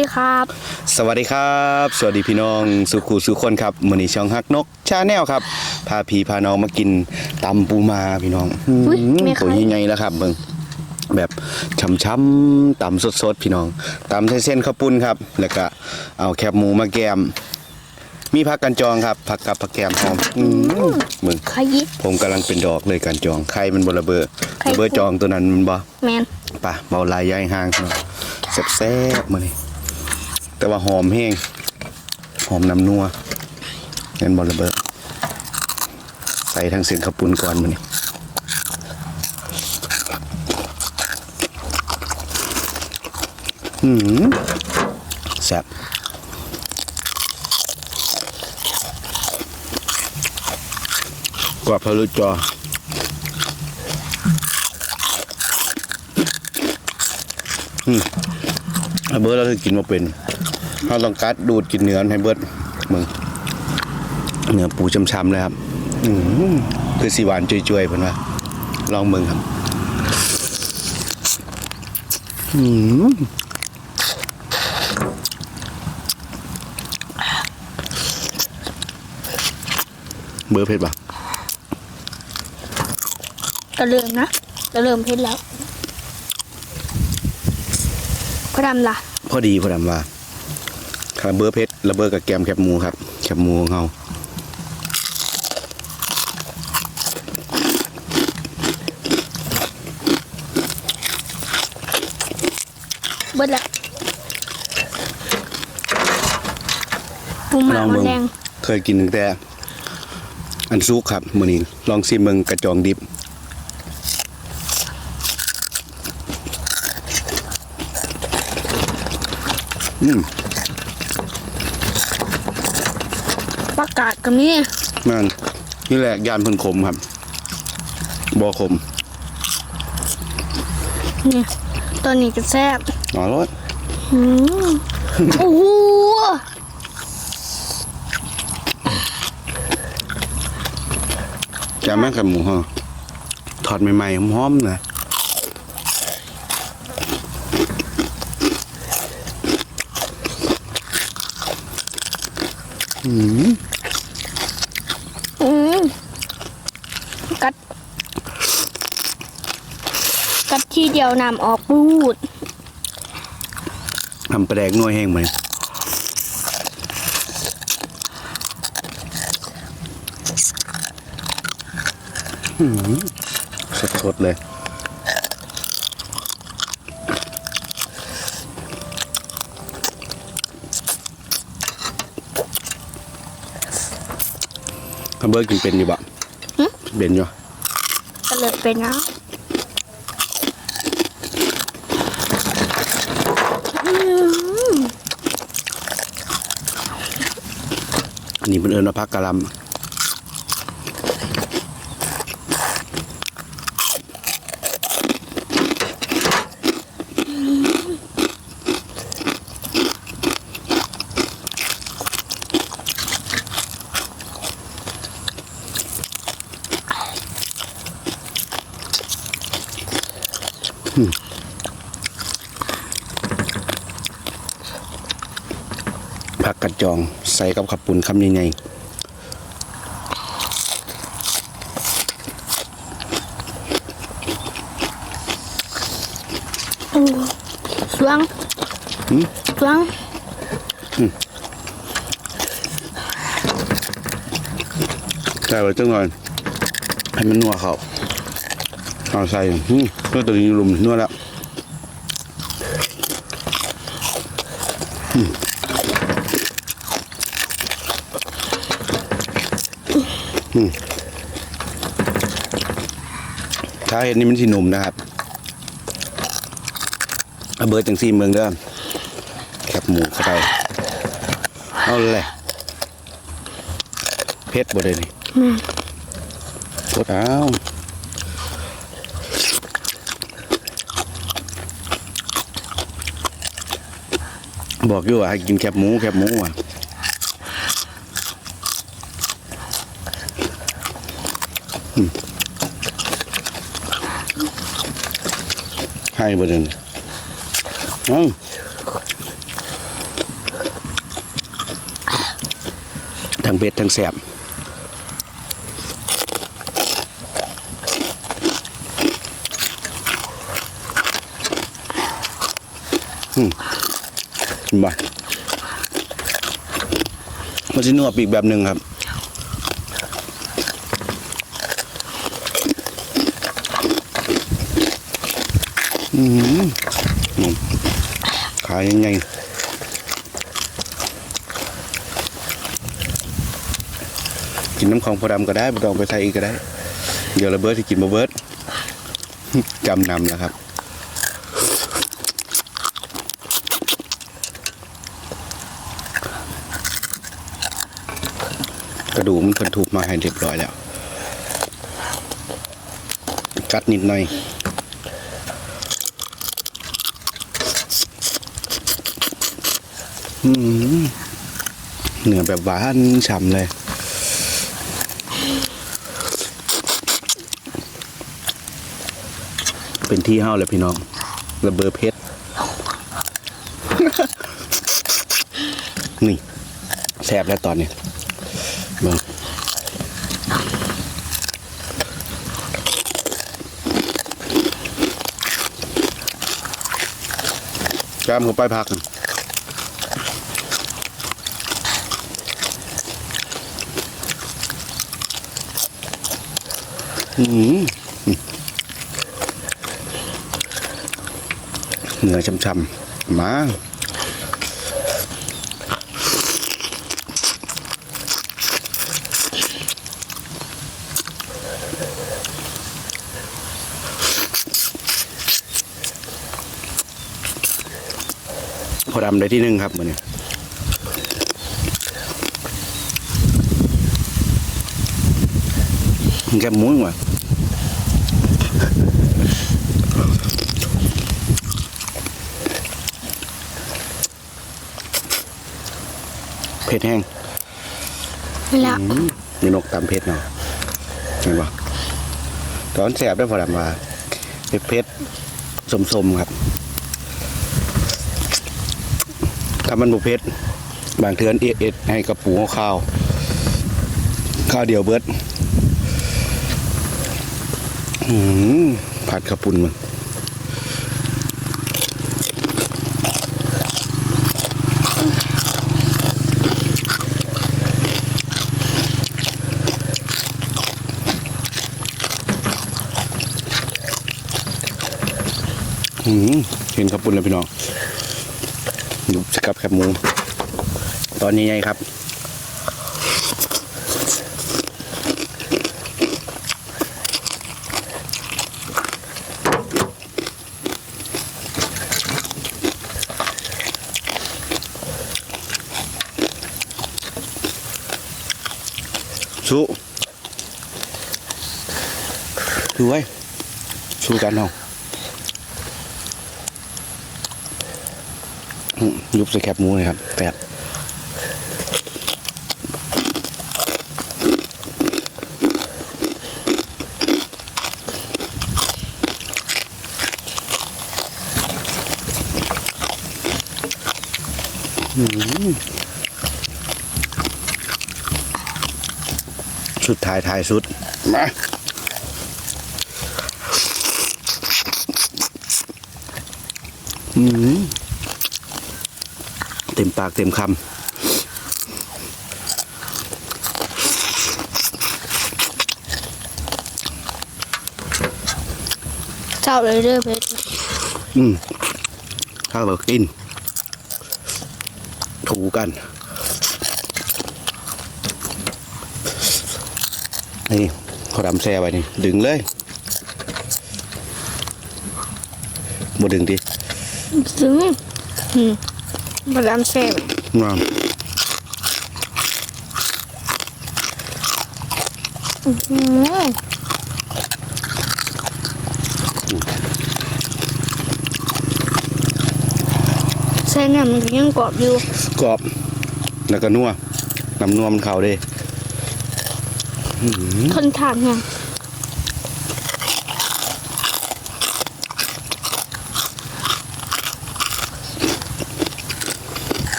สวัสดีครับ สวัสดีครับ สวัสดีพี่น้องสุขูสุขคนครับมือนี้ช่องฮักนกชาแนลครับพาพี่พาน้องมากินตำปูมาพี่น้องอุ๊ยอืมไม่เคยตัวใหญ่ๆแล้วครับเบิ่งแบบช้ำๆตำสดๆพี่น้องตำเส้นๆข้าวปุ้นครับ แล้วก็เอาแคบหมูมาแกม มีผักกันจองครับผักกับผักแกมหอมอืมมึงไข่ยิบ ผมกำลังเป็นดอกเลยกันจองไข่มันบระเบอไข่ระเบอจองตัวนั้นมันบ่ แมนไป่ะเบาลายย้ายห่างเนาะแซ่บๆมานี่ แต่ว่าหอมแห้งหอมน้ำนัวเงินบอลระเบิดใส่ทั้งเส้นข้าวปุ้นก่อนมานี่หืมแซ่บกว่าพะลุจอไอ้เบิร์เราคือกินมาเป็น เราต้องกัดดูดกินเนื้อให้เบิร์ดมึงเนื้อปูช้ำๆเลยครับอืมคือสีหวานจุยๆเพิ่นว่าลองมึงครับอืมเบอร์เผ็ดปะจะเริ่มนะจะเริ่มเผ็ดแล้วพระดำล่ะ พอดีพอดำว่าคา ราเบอร์เผ็ดระเบิดกับแกมแคบหมูครับแคบหมูของเราเบิดละปูหมาลองมัเบิ่นแดงเคยกินตั้งแต่ อันซุกครับมื้อนี้ลองซิมเบิ่งกระจองดิบ อืม ประ กาศกับนี่นั่นนี่แหละยานเพิ่นขมครับบ่ขมนี่ตัวนี้ก็แซ่บอ๋อรสอืมโอ้โหแกมแม่งกับหมูฮะทอดใหม่ๆหอมๆนะอืมกัด กัดที่เดียวนำออกปูดทำปลาแดกนัวแห้งเหมือนสดๆเลยทำเบอร์กินเป็นอยู่บะหึเป็นอยู่ก็เลยเป็นนะอื นนี้เป็นเอิญว่าพักกะลำผักกระจอง ส่กับขับปุ่นคำใหญ่โอ้สวงสวงใส่ไว้จังหน่อยให้มันนัวเขาเอาใส่หืมเพื่อตัวนี้ลุมนัวแล้วอืมอืม ถ้าเห็นนี่มันสีหนุ่มนะครับเอาเบิร์ดจังซี่เมืองเด้อแคบหมูเข้าไปเอาเลยเพชรบ่ได้นี่แม่กดเอาบอกอยู่ว่าให้กินแคบหมูแคบหมูอะ ให้บ่เดินอ้าทั้งเบ็ดทั้งแสบบ่มันจะนวดอีกแบบหนึ่งครับ อืมขายยังไงกินน้ำของพอดำก็ได้ไม่ต้องไปใส่อีกก็ได้ เดี๋ยวระเบิดที่กินบะเบิดจำนำแล้วครับ กระดูกมันเพิ่นถูกมาให้เรียบร้อยแล้ว กัดนิดหน่อย อืมเนื้อแบบหวานฉ่ำเลย เป็นที่เฮ้าเลยพี่น้อง ระเบอเพชร นี่แซ่บแล้วตอนนี้เบิ่งแก้มเข้าไปพัก เนื้อช่ำๆ มาพอดำได้ที่หนึ่งครับวันนี้ แกบหมุ้งว่ะเผ็ดแห้งแล้วอืมมีนกตำเผ็ดเนาะเห็นปะตอนแสบได้พอดำว่าเผ็ดเผ็ดสมสมๆครับถ้ามันบุเผ็ดบางเทือนเอ็ดเอ็ดให้กระปูข้าว ข้าวเดียวเบิดอืม ผัดกระปุนมันอืมเห็นขปุ่นแล้วพี่น้องดูสกับแคบหมู ตอนนี้ไงครับ สู้ดูไว้สู้กันเอาอืมยุบใส่แคบหมูเลยครับแปดอืม สุดท้ายท้ายสุดมาอืมเต็มปากเต็มคเจ้าเลยเด้อเพชรำอืมข้าวเรากิน ถูกัน นี่ขอดำแซ่ไว้นี่ ดึงเลยบ่ดึงดิซึ้งอืมบดามเซ่บงามอืมเส้นเนี่ยมันก็ยังกรอบอยู่ กรอบ แล้วก็นัวน้ำนัวมันเข้าเด้ ทนทานไง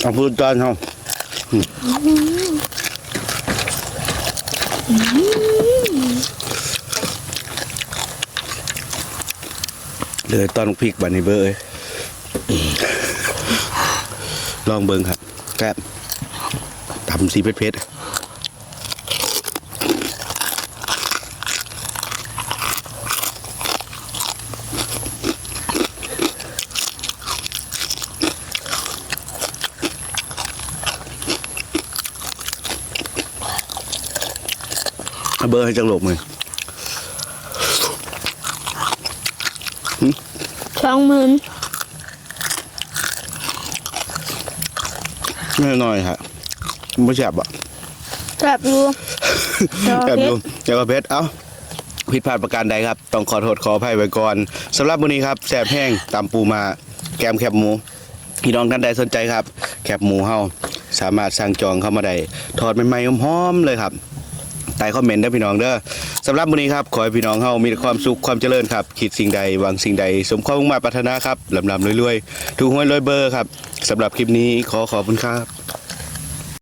เอาพูดตอนเขาเลยตอนพริกบันนี้เบอร์เอ้ยลองเบิ่งครับแกะทำสีเผ็ดๆเอา เบอร์ให้จังหลบมือสองหมื่นไม่น้อยครับไม่แฉบอะแซ่บอยู่จอแฉบเพดูชรเจ้าเพชรเอ้าผิดพลาดประการใดครับ ต้องขอโทษขออภัยไว้ก่อนสำหรับวันนี้ครับแสบแห้งตำปูมาแกมแคบหมูพี่น้องท่านใดสนใจครับ แคบหมูเฮาสามารถสั่งจองเข้ามาได้ทอดใหม่ๆหอมๆเลยครับ ใต้คอมเมนต์เด้พี่น้องเด้อสำหรับวันนี้ครับขอให้พี่น้องเฮามีความสุขความเจริญครับคิดสิ่งใดหวังสิ่งใด สมความมุ่งมา่ปรารถนาครับลำลำรวยๆถูกหวยรวยเบอร์ครับสำหรับคลิปนี้ขอขอบคุณครับ